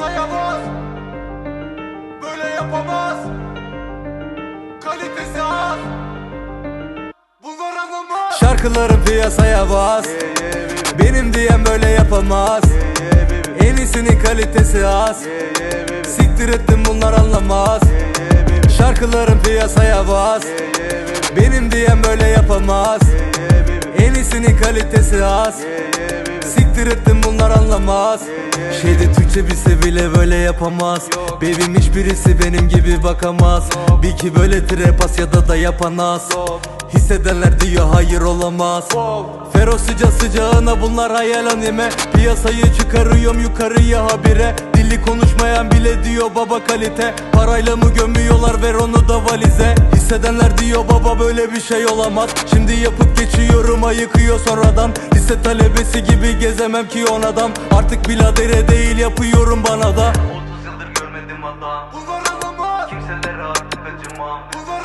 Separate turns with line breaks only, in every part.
Bas Böyle yapamaz. Kalitesi az. Bunlar anlamaz
Şarkılarım piyasaya bas. Benim diyen böyle yapamaz. En iyisinin kalitesi az. Siktir ettim bunlar anlamaz. Şarkılarım piyasaya bas. Benim diyen böyle yapamaz. En iyisinin kalitesi az. Siktir ettim bunlar anlamaz. Şeyde Türkçe bilse bile böyle yapamaz. Babym hiçbirisi benim gibi bakamaz. Bir ki böyle trap Asya'da da yapanas Hissedenler diyor hayır olamaz. Fero sıca sıcağına bunlar hayal anime. Piyasayı çıkarıyorum yukarıya habire. Dili konuşmayan bile diyor baba kalite. Parayla mı gömüyorlar ver onu da valize Hissedenler diyor baba böyle bir şey olamaz. Şimdi yapıp geçiyorum ayıkıyor sonradan. Lise talebesi gibi gezemem ki onadan Artık biladere değil yapıyorum bana da. 30 yıldır görmedim adam.
Anlamaz.
Kimselere artık acımam.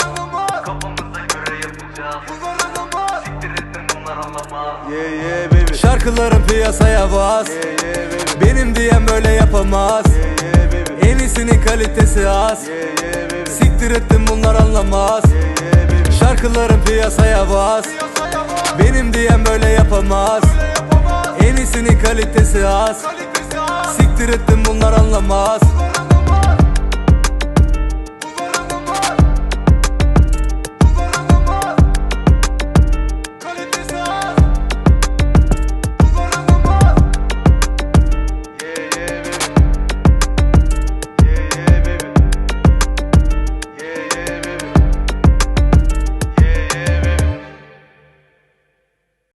Anlamaz.
Kafamıza göre yapacağız.
Anlamaz.
Siktir ettim bunlar anlamaz.
Yeah yeah baby.
Şarkılarım piyasaya bas.
Yeah yeah baby.
Benim diyen böyle yapamaz.
Yeah
iyisinin kalitesi az.
Yeah yeah
Siktir ettim bunlar anlamaz.
Yeah baby.
Şarkılarım piyasaya bas.
Piyasaya
Benim diyen böyle yapamaz.
Böyle yapamaz.
En iyisinin kalitesi az.
Kalitesi az.
Siktir ettim